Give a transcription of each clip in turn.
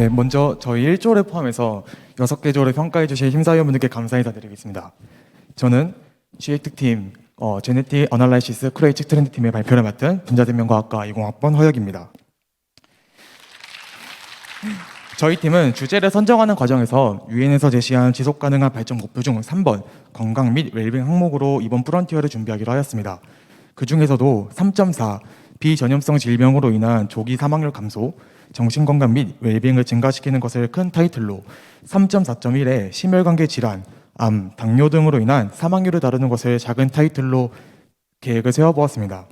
네, 먼저 저희 1조를 포함해서 6개 조를 평가해 주실 심사위원분들께 감사 인사드리겠습니다. 저는 GX특팀 어, 제네틱 어널라이시스 크레이츠 트렌드 팀의 발표를 맡은 분자대명과학과 20학번 허혁입니다. 저희 팀은 주제를 선정하는 과정에서 유엔에서 제시한 지속 가능한 발전 목표 중 3번 건강 및 웰빙 항목으로 이번 프론티어를 준비하기로 하였습니다. 그 중에서도 3.4 비전염성 질병으로 인한 조기 사망률 감소, 정신 건강 및 웰빙을 증가시키는 것을 큰 타이틀로 3.4.1의 심혈관계 질환, 암, 당뇨 등으로 인한 사망률을 다루는 것을 작은 타이틀로 계획을 세워보았습니다.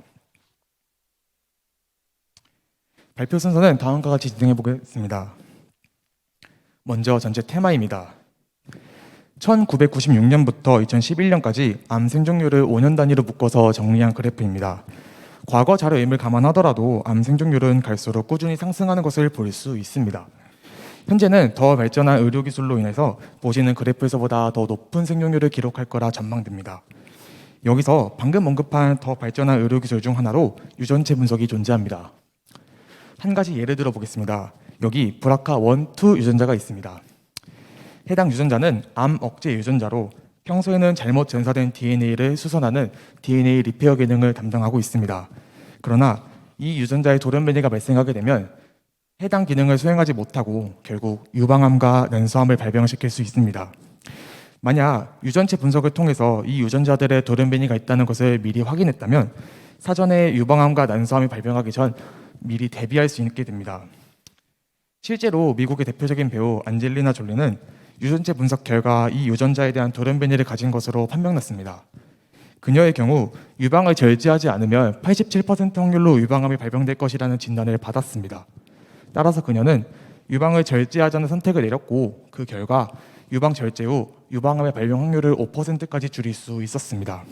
발표 순서는 다음과 같이 진행해 보겠습니다. 먼저 전체 테마입니다. 1996년부터 2011년까지 암 생존율을 5년 단위로 묶어서 정리한 그래프입니다. 과거 자료임을 감안하더라도 암 생존율은 갈수록 꾸준히 상승하는 것을 볼 수 있습니다. 현재는 더 발전한 의료 기술로 인해서 보시는 그래프에서보다 더 높은 생존율을 기록할 거라 전망됩니다. 여기서 방금 언급한 더 발전한 의료 기술 중 하나로 유전체 분석이 존재합니다. 한 가지 예를 들어 보겠습니다. 여기 브라카 1, 2 유전자가 있습니다. 해당 유전자는 암 억제 유전자로 평소에는 잘못 전사된 DNA를 수선하는 DNA 리페어 기능을 담당하고 있습니다. 그러나 이 유전자의 돌연변이가 발생하게 되면 해당 기능을 수행하지 못하고 결국 유방암과 난소암을 발병시킬 수 있습니다. 만약 유전체 분석을 통해서 이 유전자들의 돌연변이가 있다는 것을 미리 확인했다면 사전에 유방암과 난소암이 발병하기 전 미리 대비할 수 있게 됩니다. 실제로 미국의 대표적인 배우 안젤리나 졸리는 유전체 분석 결과 이 유전자에 대한 돌연변이를 가진 것으로 판명났습니다. 그녀의 경우 유방을 절제하지 않으면 87% 확률로 유방암이 발병될 것이라는 진단을 받았습니다. 따라서 그녀는 유방을 절제하자는 선택을 내렸고 그 결과 유방 절제 후 유방암의 발병 확률을 5%까지 줄일 수 있었습니다.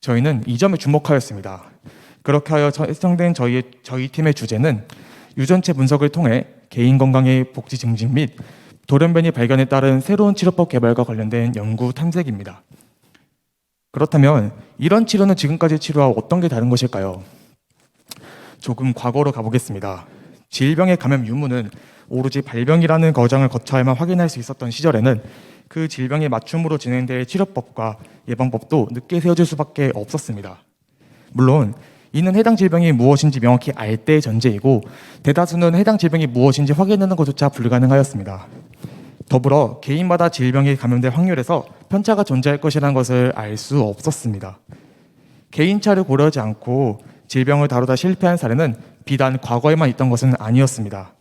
저희는 이 점에 주목하였습니다. 그렇게 하여 설정된 저희 저희 팀의 주제는 유전체 분석을 통해 개인 건강의 복지 증진 및 돌연변이 발견에 따른 새로운 치료법 개발과 관련된 연구 탐색입니다. 그렇다면 이런 치료는 지금까지 치료와 어떤 게 다른 것일까요? 조금 과거로 가보겠습니다. 질병의 감염 유무는 오로지 발병이라는 거장을 거쳐야만 확인할 수 있었던 시절에는 그 질병에 맞춤으로 진행될 치료법과 예방법도 늦게 세워질 수밖에 없었습니다. 물론 이는 해당 질병이 무엇인지 명확히 알 때의 전제이고 대다수는 해당 질병이 무엇인지 확인하는 것조차 불가능하였습니다. 더불어 개인마다 질병에 감염될 확률에서 편차가 존재할 것이라는 것을 알 수 없었습니다. 개인차를 고려하지 않고 질병을 다루다 실패한 사례는 비단 과거에만 있던 것은 아니었습니다.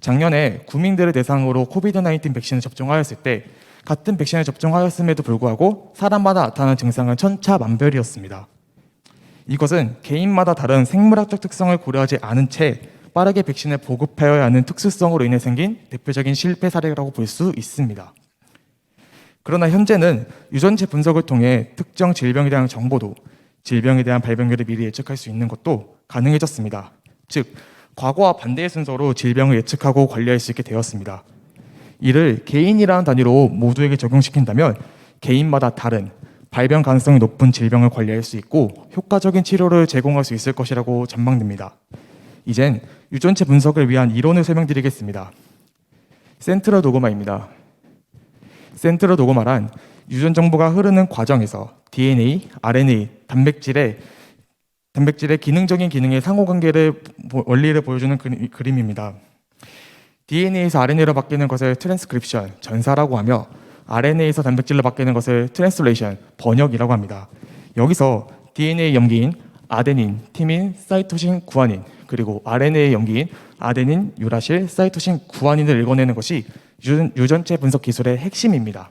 작년에 국민들을 대상으로 코비드-19 백신을 접종하였을 때 같은 백신을 접종하였음에도 불구하고 사람마다 나타나는 증상은 천차만별이었습니다. 이것은 개인마다 다른 생물학적 특성을 고려하지 않은 채 빠르게 백신을 보급하여야 하는 특수성으로 인해 생긴 대표적인 실패 사례라고 볼 수 있습니다. 그러나 현재는 유전체 분석을 통해 특정 질병에 대한 정보도 질병에 대한 발병률을 미리 예측할 수 있는 것도 가능해졌습니다. 즉, 과거와 반대의 순서로 질병을 예측하고 관리할 수 있게 되었습니다. 이를 개인이라는 단위로 모두에게 적용시킨다면 개인마다 다른 발병 가능성이 높은 질병을 관리할 수 있고 효과적인 치료를 제공할 수 있을 것이라고 전망됩니다. 이젠 유전체 분석을 위한 이론을 설명드리겠습니다. 센트럴 도그마입니다. 센트럴 도그마란 유전 정보가 흐르는 과정에서 DNA, RNA, 단백질의 단백질의 기능적인 기능의 상호관계를 원리를 보여주는 그림 입니다. DNA에서 RNA로 바뀌는 것을 트랜스크립션, 전사라고 하며 RNA에서 단백질로 바뀌는 것을 트랜스레이션, 번역이라고 합니다. 여기서 DNA 염기인 아데닌, 티민, 사이토신, 구아닌 그리고 RNA 염기인 아데닌, 유라실, 사이토신, 구아닌을 읽어내는 것이 유전체 분석 기술의 핵심입니다.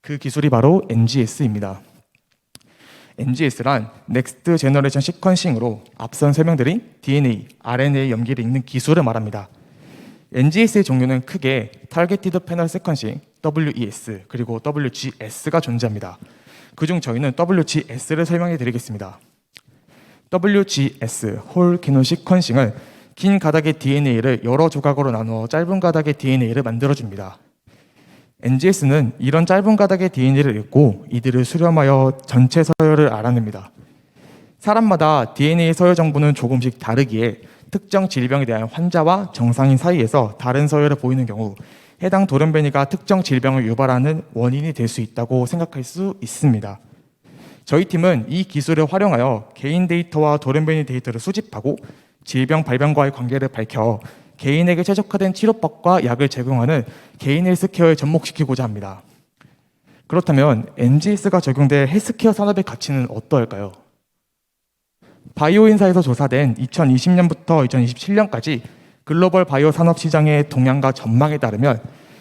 그 기술이 바로 NGS입니다. NGS란 넥스트 제너레이션 시퀀싱으로 앞선 설명드린 DNA, RNA 염기를 읽는 기술을 말합니다. NGS의 종류는 크게 타겟티드 패널 세퀀싱 WES 그리고 WGS가 존재합니다. 그중 저희는 WGS를 설명해 드리겠습니다. WGS 홀 기노 시퀀싱은 긴 가닥의 DNA를 여러 조각으로 나누어 짧은 가닥의 DNA를 만들어 줍니다. NGS는 이런 짧은 가닥의 DNA를 읽고 이들을 수렴하여 전체 서열을 알아냅니다. 사람마다 DNA 서열 정보는 조금씩 다르기에 특정 질병에 대한 환자와 정상인 사이에서 다른 서열을 보이는 경우 해당 돌연변이가 특정 질병을 유발하는 원인이 될 수 있다고 생각할 수 있습니다. 저희 팀은 이 기술을 활용하여 개인 데이터와 돌연변이 데이터를 수집하고 질병 발병과의 관계를 밝혀 개인에게 최적화된 치료법과 약을 제공하는 개인 헬스케어에 접목시키고자 합니다. 그렇다면 NGS가 적용될 헬스케어 산업의 가치는 어떠할까요? 바이오인사에서 조사된 2020년부터 2027년까지 글로벌 바이오 산업 시장의 동향과 전망에 따르면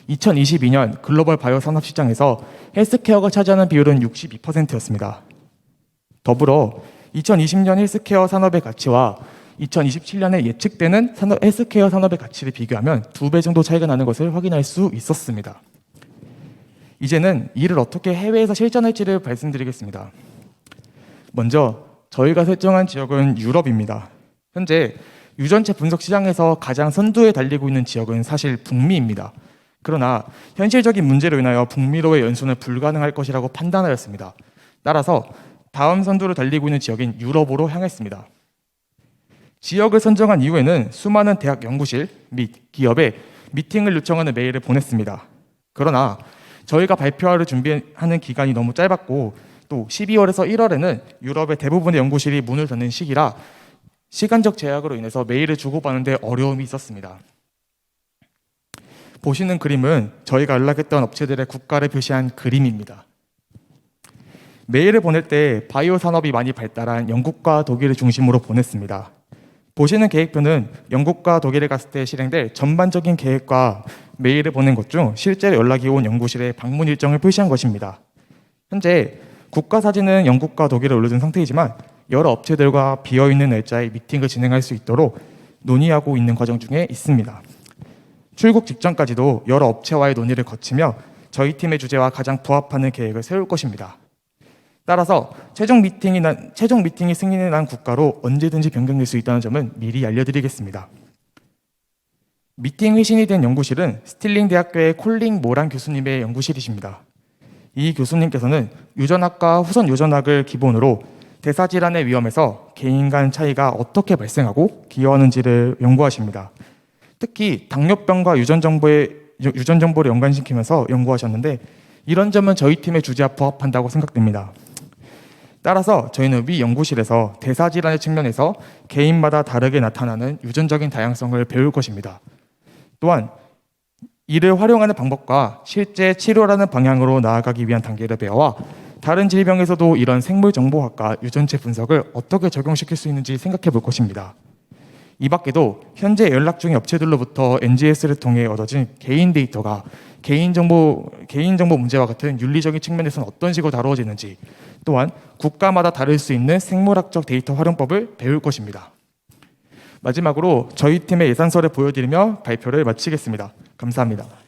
2022년 글로벌 바이오 산업 시장에서 헬스케어가 차지하는 비율은 62%였습니다. 더불어 2020년 헬스케어 산업의 가치와 2027년에 예측되는 산업, 헬스케어 산업의 가치를 비교하면 두 배 정도 차이가 나는 것을 확인할 수 있었습니다. 이제는 이를 어떻게 해외에서 실전할지를 말씀드리겠습니다. 먼저 저희가 설정한 지역은 유럽입니다. 현재 유전체 분석 시장에서 가장 선두에 달리고 있는 지역은 사실 북미입니다. 그러나 현실적인 문제로 인하여 북미로의 연수는 불가능할 것이라고 판단하였습니다. 따라서 다음 선두를 달리고 있는 지역인 유럽으로 향했습니다. 지역을 선정한 이후에는 수많은 대학 연구실 및 기업에 미팅을 요청하는 메일을 보냈습니다. 그러나 저희가 발표를 준비하는 기간이 너무 짧았고 또 12월에서 1월에는 유럽의 대부분의 연구실이 문을 닫는 시기라 시간적 제약으로 인해서 메일을 주고받는데 어려움이 있었습니다. 보시는 그림은 저희가 연락했던 업체들의 국가를 표시한 그림입니다. 메일을 보낼 때 바이오 산업이 많이 발달한 영국과 독일을 중심으로 보냈습니다. 보시는 계획표는 영국과 독일에 갔을 때 실행될 전반적인 계획과 메일을 보낸 것 중 실제로 연락이 온 연구실의 방문 일정을 표시한 것입니다. 현재 국가 사진은 영국과 독일에 올려둔 상태이지만 여러 업체들과 비어 있는 날짜에 미팅을 진행할 수 있도록 논의하고 있는 과정 중에 있습니다. 출국 직전까지도 여러 업체와의 논의를 거치며 저희 팀의 주제와 가장 부합하는 계획을 세울 것입니다. 따라서 최종 미팅이 난, 최종 미팅이 승인이 난 국가로 언제든지 변경될 수 있다는 점은 미리 알려드리겠습니다. 미팅 회신이 된 연구실은 스틸링 대학교의 콜링 모란 교수님의 연구실이십니다. 이 교수님께서는 유전학과 후선 유전학을 기본으로 대사 질환의 위험에서 개인 간 차이가 어떻게 발생하고 기여하는지를 연구하십니다. 특히 당뇨병과 유전 정보의 유전 정보를 연관시키면서 연구하셨는데 이런 점은 저희 팀의 주제와 부합한다고 생각됩니다. 따라서 저희는 위 연구실에서 대사 질환의 측면에서 개인마다 다르게 나타나는 유전적인 다양성을 배울 것입니다. 또한 이를 활용하는 방법과 실제 치료라는 방향으로 나아가기 위한 단계를 배워와 다른 질병에서도 이런 생물 정보학과 유전체 분석을 어떻게 적용시킬 수 있는지 생각해 볼 것입니다. 이 밖에도 현재 연락 중인 업체들로부터 NGS를 통해 얻어진 개인 데이터가 개인정보, 개인정보 문제와 같은 윤리적인 측면에서는 어떤 식으로 다루어지는지 또한 국가마다 다를 수 있는 생물학적 데이터 활용법을 배울 것입니다. 마지막으로 저희 팀의 예산서를 보여드리며 발표를 마치겠습니다. 감사합니다.